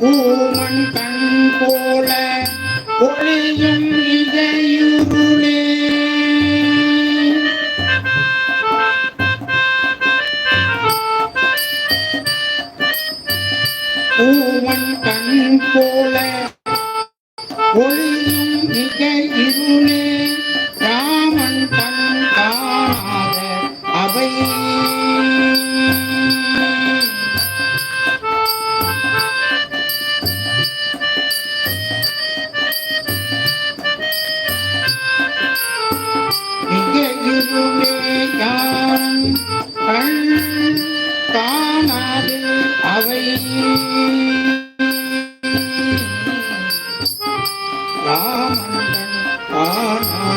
பூமன் கண் போல ஒளியும் இதையுருளே ஊமன் கண் போல ஒளியும் மிக இருளே தானாது அவை ராமன் தானா